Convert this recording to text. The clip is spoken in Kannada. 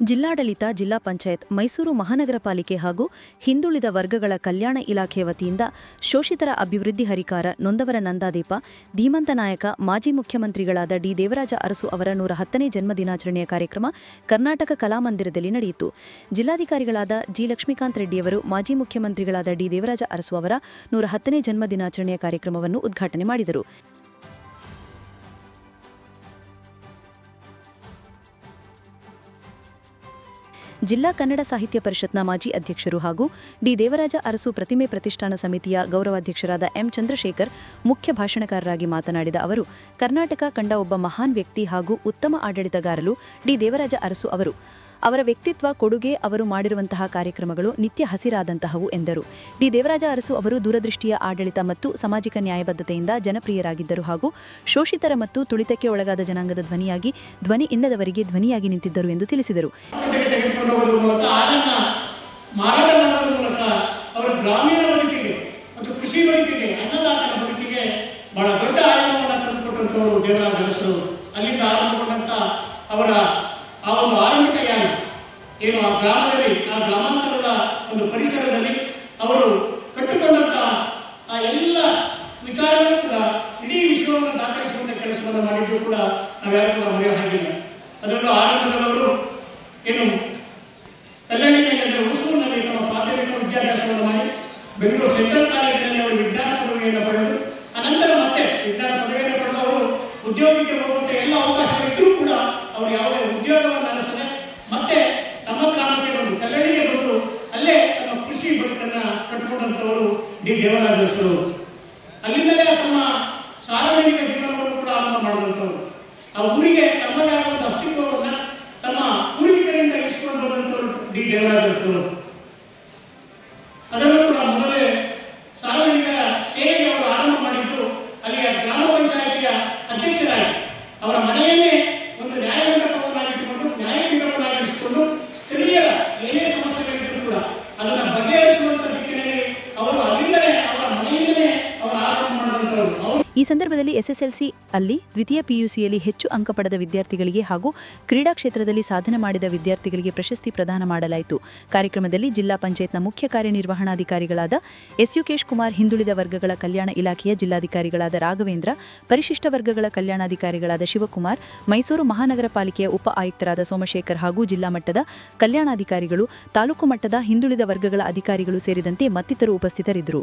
ಜಿಲ್ಲಾಡಳಿತ, ಜಿಲ್ಲಾ ಪಂಚಾಯತ್, ಮೈಸೂರು ಮಹಾನಗರ ಪಾಲಿಕೆ ಹಾಗೂ ಹಿಂದುಳಿದ ವರ್ಗಗಳ ಕಲ್ಯಾಣ ಇಲಾಖೆ ವತಿಯಿಂದ ಶೋಷಿತರ ಅಭಿವೃದ್ಧಿ ಹರಿಕಾರ ನೊಂದವರ ನಂದಾದೀಪ, ಧೀಮಂತ ನಾಯಕ, ಮಾಜಿ ಮುಖ್ಯಮಂತ್ರಿಗಳಾದ ಡಿ. ದೇವರಾಜ ಅರಸು ಅವರ ನೂರ ಹತ್ತನೇ ಜನ್ಮ ದಿನಾಚರಣೆಯ ಕಾರ್ಯಕ್ರಮ ಕರ್ನಾಟಕ ಕಲಾಮಂದಿರದಲ್ಲಿ ನಡೆಯಿತು. ಜಿಲ್ಲಾಧಿಕಾರಿಗಳಾದ ಜಿ. ಲಕ್ಷ್ಮೀಕಾಂತ್ ರೆಡ್ಡಿಯವರು ಮಾಜಿ ಮುಖ್ಯಮಂತ್ರಿಗಳಾದ ಡಿ. ದೇವರಾಜ ಅರಸು ಅವರ ನೂರ ಹತ್ತನೇ ಜನ್ಮ ದಿನಾಚರಣೆಯ ಕಾರ್ಯಕ್ರಮವನ್ನು ಉದ್ಘಾಟನೆ ಮಾಡಿದರು. ಜಿಲ್ಲಾ ಕನ್ನಡ ಸಾಹಿತ್ಯ ಪರಿಷತ್ನ ಮಾಜಿ ಅಧ್ಯಕ್ಷರು ಹಾಗೂ ಡಿ ದೇವರಾಜ ಅರಸು ಪ್ರತಿಮೆ ಪ್ರತಿಷ್ಠಾನ ಸಮಿತಿಯ ಗೌರವಾಧ್ಯಕ್ಷರಾದ ಎಂ ಚಂದ್ರಶೇಖರ್ ಮುಖ್ಯ ಭಾಷಣಕಾರರಾಗಿ ಮಾತನಾಡಿದ ಅವರು, ಕರ್ನಾಟಕ ಕಂಡ ಒಬ್ಬ ಮಹಾನ್ ವ್ಯಕ್ತಿ ಹಾಗೂ ಉತ್ತಮ ಆಡಳಿತಗಾರರು ಡಿ ದೇವರಾಜ ಅರಸು ಅವರು. ಅವರ ವ್ಯಕ್ತಿತ್ವ, ಕೊಡುಗೆ ಅವರು ಮಾಡಿರುವಂತಹ ಕಾರ್ಯಕ್ರಮಗಳು ನಿತ್ಯ ಹಸಿರಾದಂತಹವು, ಎಂದರು. ಡಿ. ದೇವರಾಜ ಅರಸು ಅವರು ದೂರದೃಷ್ಟಿಯ ಆಡಳಿತ ಮತ್ತು ಸಾಮಾಜಿಕ ನ್ಯಾಯಬದ್ಧತೆಯಿಂದ ಜನಪ್ರಿಯರಾಗಿದ್ದರು ಹಾಗೂ ಶೋಷಿತರ ಮತ್ತು ತುಳಿತಕ್ಕೆ ಒಳಗಾದ ಜನಾಂಗದ ಧ್ವನಿಯಾಗಿ, ಧ್ವನಿ ಇಲ್ಲದವರಿಗೆ ಧ್ವನಿಯಾಗಿ ನಿಂತಿದ್ದರು ಎಂದು ತಿಳಿಸಿದರು. ಅಲ್ಲಿಂದ ಅವರ ಆ ಒಂದು ಆರಂಭಿಕ ಯಾನ ಏನು ಆ ಗ್ರಾಮದಲ್ಲಿ, ಆ ಗ್ರಾಮಾಂತರದ ಒಂದು ಪರಿಸರದಲ್ಲಿ ಅವರು ಕಟ್ಟಿಕೊಂಡಂತಹ ಆ ಎಲ್ಲ ವಿಚಾರಗಳು ಕೂಡ ಇಡೀ ವಿಶ್ವವನ್ನು ದಾಖಲಿಸುವಂತ ಕೆಲಸವನ್ನು ಮಾಡಿದ್ರು ಕೂಡ ನಾವ್ಯಾರು ಕೂಡ ಮರೆಯ ಹಾಗಿಲ್ಲ. ಅದರಲ್ಲೂ ಆರಂಭದಲ್ಲವರು ಏನು ಕಲ್ಯಾಣಿಕೆಯಲ್ಲಿ ಹುಣಸೂರಿನಲ್ಲಿ ತಮ್ಮ ಪ್ರಾಥಮಿಕ ವಿದ್ಯಾಭ್ಯಾಸವನ್ನು ಮಾಡಿ ಬೆಂಗಳೂರು ಸೆಂಟ್ರಲ್ ಕಾಲೇಜಿನಲ್ಲಿ ಅವರು ವಿಜ್ಞಾನ ಪದವಿಯನ್ನು ಪಡೆದು ಅನಂತರ ಮತ್ತೆ ವಿಜ್ಞಾನ ಪದವಿಯನ್ನು ಪಡೆದು ಅವರು ಉದ್ಯೋಗಕ್ಕೆ ಹೋಗುವಂತ ಎಲ್ಲ ಅವಕಾಶಗಳಿದ್ರೂ ಕೂಡ ಅವರು ಯಾವುದೇ ಉದ್ಯೋಗವನ್ನು ನಡೆಸಿದೆ ಮತ್ತೆ ತಮ್ಮ ಗ್ರಾಮಕ್ಕೆ ಬಂದು ಕಲ್ಯಾಣಿಗೆ ಬಂದು ಅಲ್ಲೇ ತಮ್ಮ ಕೃಷಿ ಬದುಕನ್ನ ಕಟ್ಟಿಕೊಂಡಂತವರು ಡಿ. ದೇವರಾಜರು ಅಲ್ಲಿಂದಲೇ ತಮ್ಮ ಸಾರ್ವಜನಿಕ ಜೀವನವನ್ನು ಕೂಡ ಆರಂಭ ಮಾಡಿದಂಥವ್ರು. ಆ ಊರಿಗೆ ತಮ್ಮದೇ ಆದ ಅಸ್ತಿತ್ವವನ್ನ ತಮ್ಮ ಪೂರ್ವಿಕರಿಂದ ಇಸ್ಕೊಂಡು ಬಂದಂಥವ್ರು ಡಿ. ದೇವರಾಜರು ಅದರಲ್ಲೂ ಕೂಡ ಮೊದಲೇ ಸಾರ್ವಜನಿಕ ಸೇವೆಗೆ ಅವರು ಆರಂಭ ಮಾಡಿದ್ದು ಅಲ್ಲಿಯ ಗ್ರಾಮ ಪಂಚಾಯಿತಿಯ ಅಧ್ಯಕ್ಷರಾಗಿ ಅವರ ಮನೆಯನ್ನೇ ಒಂದು ನ್ಯಾಯಮಂಡಪವನ್ನಾಗಿಟ್ಟುಕೊಂಡು ನ್ಯಾಯಪೀಠವನ್ನಾಗಿರಿಸಿಕೊಂಡು ಸ್ಥಳೀಯರ ಏನೇ ಸಮಸ್ಯೆಗಳಿದ್ದರೂ ಕೂಡ ಅದನ್ನು ಬಗೆಹರಿಸುವಂತ ದಿಕ್ಕಿನಲ್ಲಿ ಅವರು ಅಲ್ಲಿಂದಲೇ ಅವರ ಮನೆಯಿಂದಲೇ ಅವರು ಆರಂಭ ಮಾಡಿದಂಥವ್ರು ಅವರು ಈ ಸಂದರ್ಭದಲ್ಲಿ ಎಸ್ಎಸ್ಎಲ್ಸಿ ಅಲ್ಲಿ ದ್ವಿತೀಯ ಪಿಯುಸಿಯಲ್ಲಿ ಹೆಚ್ಚು ಅಂಕ ಪಡೆದ ವಿದ್ಯಾರ್ಥಿಗಳಿಗೆ ಹಾಗೂ ಕ್ರೀಡಾ ಕ್ಷೇತ್ರದಲ್ಲಿ ಸಾಧನೆ ಮಾಡಿದ ವಿದ್ಯಾರ್ಥಿಗಳಿಗೆ ಪ್ರಶಸ್ತಿ ಪ್ರದಾನ ಮಾಡಲಾಯಿತು. ಕಾರ್ಯಕ್ರಮದಲ್ಲಿ ಜಿಲ್ಲಾ ಪಂಚಾಯತ್ನ ಮುಖ್ಯ ಕಾರ್ಯನಿರ್ವಹಣಾಧಿಕಾರಿಗಳಾದ ಎಸ್ ಯುಕೇಶ್ ಕುಮಾರ್ ಹಿಂದುಳಿದ ವರ್ಗಗಳ ಕಲ್ಯಾಣ ಇಲಾಖೆಯ ಜಿಲ್ಲಾಧಿಕಾರಿಗಳಾದ ರಾಘವೇಂದ್ರ, ಪರಿಶಿಷ್ಟ ವರ್ಗಗಳ ಕಲ್ಯಾಣಾಧಿಕಾರಿಗಳಾದ ಶಿವಕುಮಾರ್, ಮೈಸೂರು ಮಹಾನಗರ ಪಾಲಿಕೆಯ ಉಪ ಆಯುಕ್ತರಾದ ಸೋಮಶೇಖರ್ ಹಾಗೂ ಜಿಲ್ಲಾ ಮಟ್ಟದ ಕಲ್ಯಾಣಾಧಿಕಾರಿಗಳು, ತಾಲೂಕು ಮಟ್ಟದ ಹಿಂದುಳಿದ ವರ್ಗಗಳ ಅಧಿಕಾರಿಗಳು ಸೇರಿದಂತೆ ಮತ್ತಿತರು ಉಪಸ್ಥಿತರಿದ್ದರು.